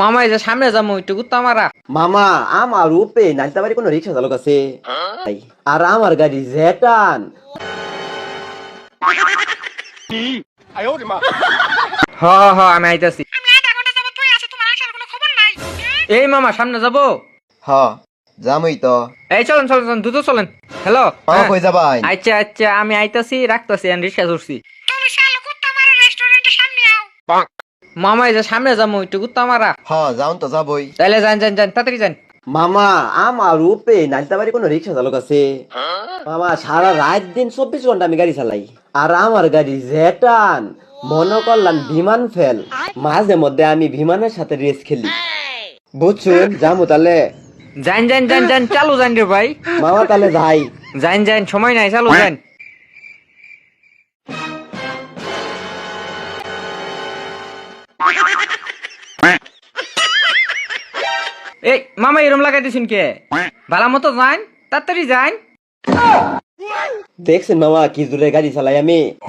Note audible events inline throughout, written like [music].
মামা এই যে সামনে যাব একটু গুত্তা মারা। মামা আমার উপে নাইতে বাড়ি কোনো রিক্সা চালক আছে? আর আমার গাড়ি জেটান। হ হ হ আমি আইতাছি। এই মামা সামনে যাব? হ যামই তো। এই চলেন চলেন চলেন দ্রুত চলেন। হ্যালো কই যাবাই? আচ্ছা আচ্ছা আমি আইতাছি রাখতাছি রিক্সা ধরছি। মামা এই যে সামনে যাব একটু গুত্তা মারা। হ যাউন তো যাবই। তাইলে যান যান যান তাড়াতাড়ি যান। মামা আমার উপে নাইতে বাড়ি কোনো রিক্সা চালক আছে। মামা সারা রাত দিন চব্বিশ ঘণ্টা আমি গাড়ি চালাই। আর আমার গাড়ি জেটান মনে করলাম বিমান ফেল। মাঝে মধ্যে আমি বিমানের সাথে রেস খেলি। বুঝছুন যামু তাহলে। যান যান যান যান চালু যান রে ভাই। মামা তাহলে যাই। যান যান সময় নাই চালু যান। [laughs] এই মামা এরম লাগাই দিছুন কে? ভালো মতো যান তাড়াতাড়ি যান। দেখছেন মামা কি দূরে গাড়ি চালাই আমি? [laughs]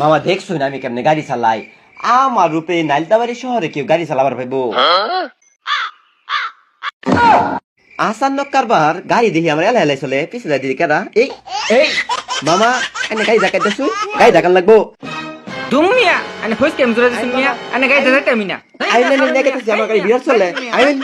মামা দেখছুন আমি কেমনে গাড়ি চালাই? আমার রূপে নাইলতাবাড়ি শহরে কেউ গাড়ি চালাবার ভাইবো [laughs] আসান্ন কারবার গাড়ি দেখি আমার এলাই এলাই চলে পিছনে দিদি কেডা এই এই মামা এনে গাড়ি দেখাই দেছুন গাড়ি দেখান লাগবো দুমিয়া এনে ফইস কেম জোরে দিছুন মিয়া গাড়ি গাইতে যাইতে মিনা নে নে নেগে আমার গাড়ি বিরাট চলে আইন